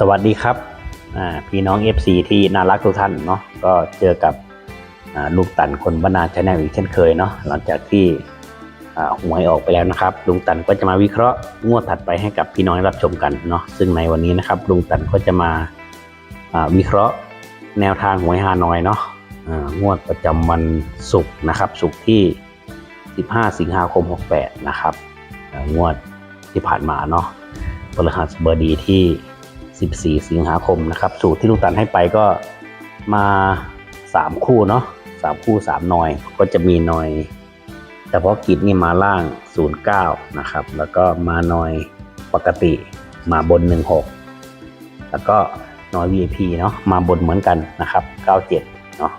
สวัสดีครับพี่น้อง FC ที่น่ารักทุกท่านเนาะก็เจอกับลุงตันคนบ้านนาชแนลอีกเช่นเคยเนาะหลังจากที่หวยออกไปแล้วนะครับลุงตันก็จะมาวิเคราะห์งวดถัดไปให้กับพี่น้องรับชมกันเนาะซึ่งในวันนี้นะครับลุงตันก็จะมาวิเคราะห์แนวทางหวยฮานอยเนาะงวดประจำวันศุกร์นะครับศุกร์ที่ 15 สิงหาคม 68 นะครับงวดที่ผ่านมาเนาะพฤหัสบดีที่ 14 สิงหาคมนะครับ สูตรที่ลุงตันให้ไปก็มา 3 คู่เนาะ3 คู่ 3 หน่อย ก็จะมีหน่อยเฉพาะกิจนี่มาล่าง 09 นะครับ แล้วก็มาหน่อยปกติมาบน 16 แล้วก็หน่อย VIP เนาะมาบนเหมือนกันนะครับ 97 เนาะ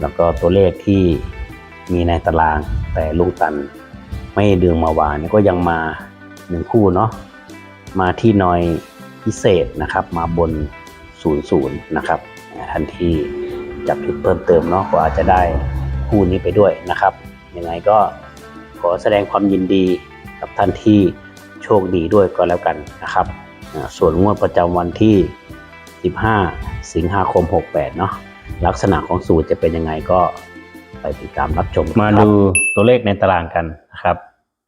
แล้วก็ตัวเลขที่มีในตารางแต่ลุงตันไม่ดึงมาวานก็ยังมา1คู่เนาะมาที่หน่อย พิเศษนะครับ มาบน 00 นะครับทันที่จับผิดเพิ่มเติมเนาะก็อาจจะได้คู่นี้ไปด้วยนะครับ ยังไงก็ขอแสดงความยินดีกับท่านที่โชคดีด้วยก็แล้วกันนะครับ ส่วนงวดประจำวันที่ 15 สิงหาคม 68 เนาะลักษณะของสูตรจะเป็นยังไงก็ไปติดตามรับชม มาดูตัวเลขในตารางกันนะครับ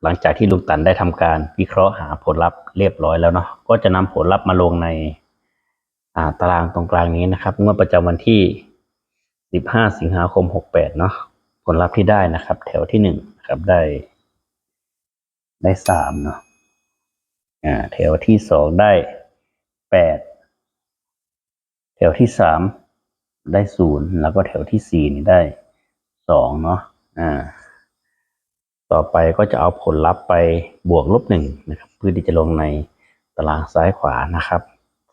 หลังจากที่ลุงตันได้ทำการวิเคราะห์หาผลลัพธ์เรียบร้อยแล้วเนาะก็จะนำผลลัพธ์มาลงในาตารางตรงกลางนี้นะครับงวดประจำวันที่ 15 สิงหาคม 68 เนาะผลลัพธ์ที่ได้นะครับ แถวที่หนึ่งนะครับได้ ได้สามเนาะอ่าแถวที่สองได้แปดแถวที่สามได้ศูนย์แล้วก็แถวที่สี่นี่ได้สองเนาะอ่า ต่อไปก็จะเอาผลลัพธ์ไปบวกลบหนึ่งนะครับเพื่อที่จะลงในตารางซ้ายขวานะครับ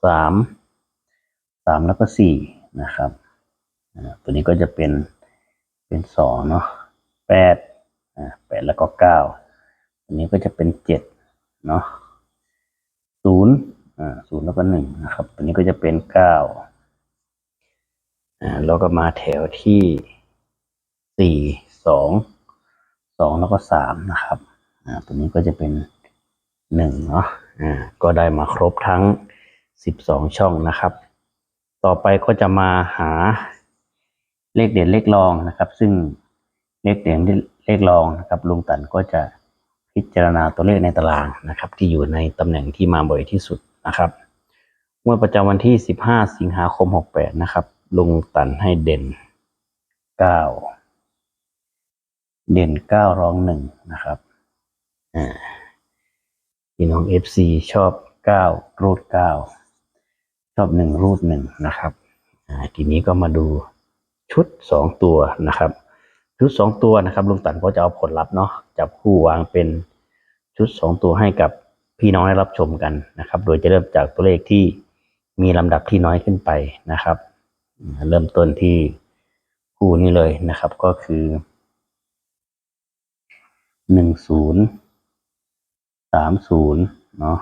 สามสามแล้วก็สี่นะครับตัวนี้ก็จะเป็นเป็นสองเนาะแปดอ่าแปดแล้วก็เก้าตัวนี้ก็จะเป็นเจ็ดเนาะศูนย์อ่าศูนย์แล้วก็หนึ่งนะครับตัวนี้ก็จะเป็นเก้าอ่าแล้วก็มาแถวที่สี่สอง สองแล้วก็สามนะครับอ่าตัวนี้ก็จะเป็นหนึ่งเนาะอ่าก็ได้มาครบทั้งสิบสองช่องนะครับ ต่อไปก็จะมาหาเลขเด่นเลขรองนะครับ ซึ่งเลขเด่นเลขรองนะครับลุงตันก็จะพิจารณาตัวเลขในตารางนะครับ ที่อยู่ในตำแหน่งที่มาบ่อยที่สุดนะครับเมื่อประจำวันที่สิบห้าสิงหาคมหกแปดนะครับ ลุงตันให้เด่นเก้า เด่นเก้ารองหนึ่งนะครับอ่าพี่น้องเอฟซีชอบเก้ารูดเก้าชอบหนึ่งรูดหนึ่งนะครับอ่าทีนี้ก็มาดูชุดสองตัวนะครับ ชุดสองตัวนะครับลุงตันก็จะเอาผลลัพธ์เนาะจับคู่วางเป็นชุดสองตัวให้กับพี่น้องได้รับชมกันนะครับ โดยจะเริ่มจากตัวเลขที่มีลำดับที่น้อยขึ้นไปนะครับ เริ่มต้นที่คู่นี้เลยนะครับ ก็คือ หนึ่งศูนย์สามศูนย์เนาะ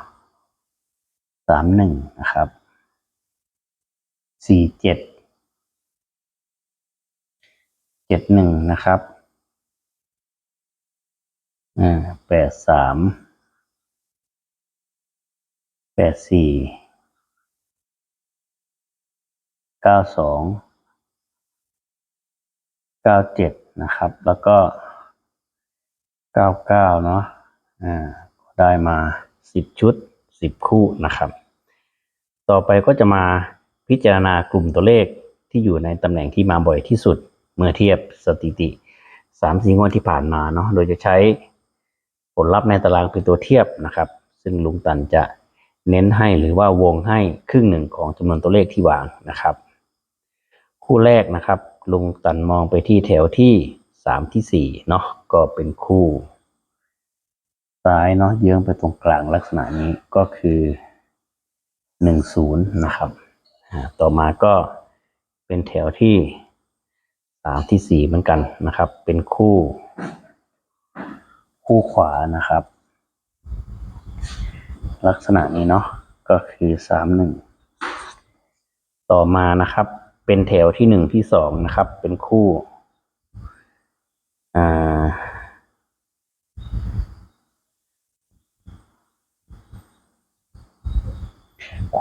สามหนึ่งนะครับสี่เจ็ดเจ็ดหนึ่งนะครับอ่าแปดสามแปดสี่เก้าสองเก้าเจ็ดนะครับ แล้วก็ เก้าเก้าเนาะอ่าได้มาสิบชุดสิบคู่นะครับ ต่อไปก็จะมาพิจารณากลุ่มตัวเลขที่อยู่ในตำแหน่งที่มาบ่อยที่สุด เมื่อเทียบสถิติสามสี่งวดที่ผ่านมาเนาะโดยจะใช้ผลลัพธ์ในตารางเป็นตัวเทียบนะครับ ซึ่งลุงตันจะเน้นให้หรือว่าวงให้ครึ่งหนึ่งของจำนวนตัวเลขที่วางนะครับ คู่แรกนะครับ ลุงตันมองไปที่แถวที่ สามที่สี่เนาะก็เป็นคู่ซ้ายเนาะเยื้องไปตรงกลางลักษณะนี้ก็คือหนึ่งศูนย์นะครับ ต่อมาก็เป็นแถวที่สามที่สี่เหมือนกันนะครับ เป็นคู่ คู่ขวานะครับ ลักษณะนี้เนาะก็คือสามหนึ่งต่อมานะครับ เป็นแถวที่หนึ่งที่สองนะครับ เป็นคู่ ค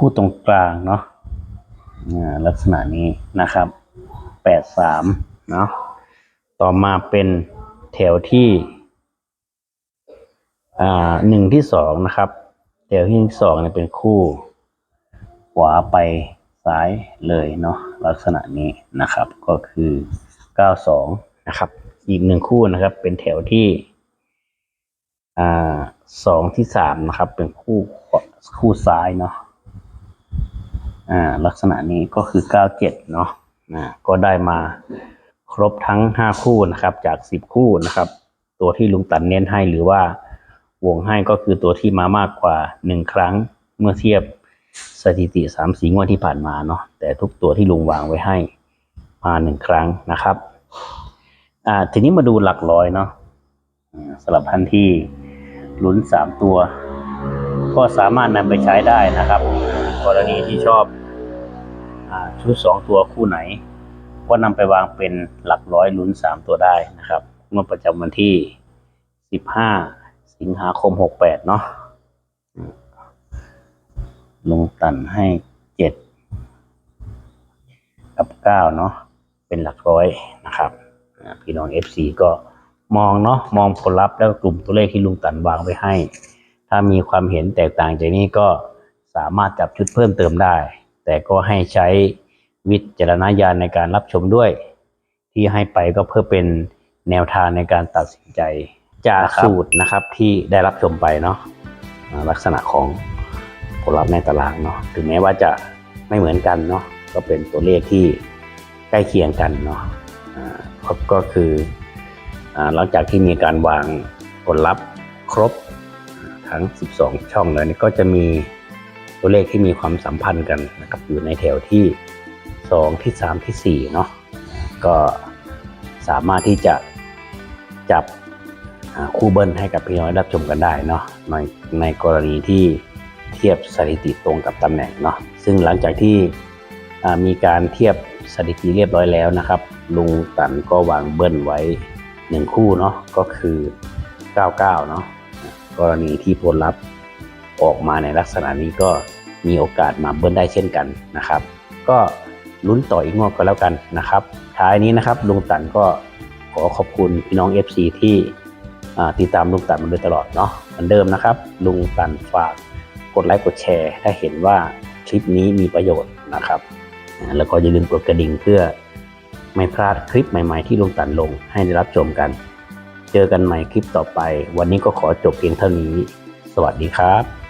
ู่ตรงกลางเนาะลักษณะนี้นะครับแปดสามเนาะต่อมาเป็นแถวที่หนึ่งที่สองนะครับ แถวที่สองเนี่ยเป็นคู่ ขวาไปซ้ายเลยเนาะลักษณะนี้นะครับก็คือเก้าสองนะครับ อีกหนึ่งคู่นะครับ เป็นแถวที่อ่าสองที่สามนะครับ เป็นคู่คู่ซ้ายเนาะอ่า ลักษณะนี้ก็คือ97เนาะอ่าก็ได้มาครบทั้ง5คู่นะครับ จาก10คู่นะครับ ตัวที่ลุงตันเน้นให้หรือว่าวงให้ก็คือตัวที่มามากกว่า1ครั้งเมื่อเทียบสถิติ3สีงวดที่ผ่านมาเนาะแต่ทุกตัวที่ลุงวางไว้ให้มา1ครั้งนะครับ อ่า ทีนี้มาดูหลักร้อยเนาะสำหรับท่านที่ลุ้น3ตัว ก็สามารถนำไปใช้ได้นะครับ กรณีที่ชอบอาชุดสองตัวคู่ไหน ก็นำไปวางเป็นหลักร้อยลุ้นสามตัวได้นะครับเมื่อประจำวันที่สิบห้าสิงหาคมหกแปดเนาะลงตันให้เจ็ดกับเก้าเนาะเป็นหลักร้อยนะครับ พี่น้องเอฟซีก็มองเนาะมองผลลัพธ์แล้วก็กลุ่มตัวเลขที่ลุงตันวางไว้ให้ ถ้ามีความเห็นแตกต่างจากนี้ก็สามารถจับชุดเพิ่มเติมได้ แต่ก็ให้ใช้วิจารณญาณในการรับชมด้วย ที่ให้ไปก็เพื่อเป็นแนวทางในการตัดสินใจจากสูตรนะครับที่ได้รับชมไปเนาะลักษณะของผลลัพธ์ในตารางเนาะถึงแม้ว่าจะไม่เหมือนกันเนาะก็เป็นตัวเลขที่ใกล้เคียงกันเนาะ อ่าก็ก็คือหลังจากที่มีการวางผลลัพธ์ครบทั้ง 12 ช่องแล้วนี่ก็จะมีตัวเลขที่มีความสัมพันธ์กันนะครับอยู่ในแถวที่ 2 ที่ 3 ที่ 4 เนาะก็สามารถที่จะจับคู่เบิ้ลให้กับพี่น้อยรับชมกันได้เนาะในในกรณีที่เทียบสถิติตรงกับตำแหน่งเนาะซึ่งหลังจากที่มีการเทียบ สถิติเรียบร้อยแล้วนะครับ ลุงตันก็วางเบิ้ลไว้1คู่เนาะก็คือ 99 เนาะกรณีที่ผลลัพธ์ออกมาในลักษณะนี้ก็มีโอกาสมาเบิ้ลได้เช่นกันนะครับ ก็ลุ้นต่ออีกงวดก็แล้วกันนะครับ ท้ายนี้นะครับลุงตันก็ขอขอบคุณพี่น้อง FC ที่อ่ติดตามลุงตันมาโดยตลอดเนาะเหมือนเดิมนะครับ ลุงตันฝากกดไลค์กดแชร์ ถ้าเห็นว่าคลิปนี้มีประโยชน์นะครับ แล้วก็อย่าลืมกดกระดิ่งเพื่อไม่พลาดคลิปใหม่ ๆ ที่ลุงตันลงให้ได้รับชมกัน เจอกันใหม่คลิปต่อไป วันนี้ก็ขอจบเพียงเท่านี้ สวัสดีครับ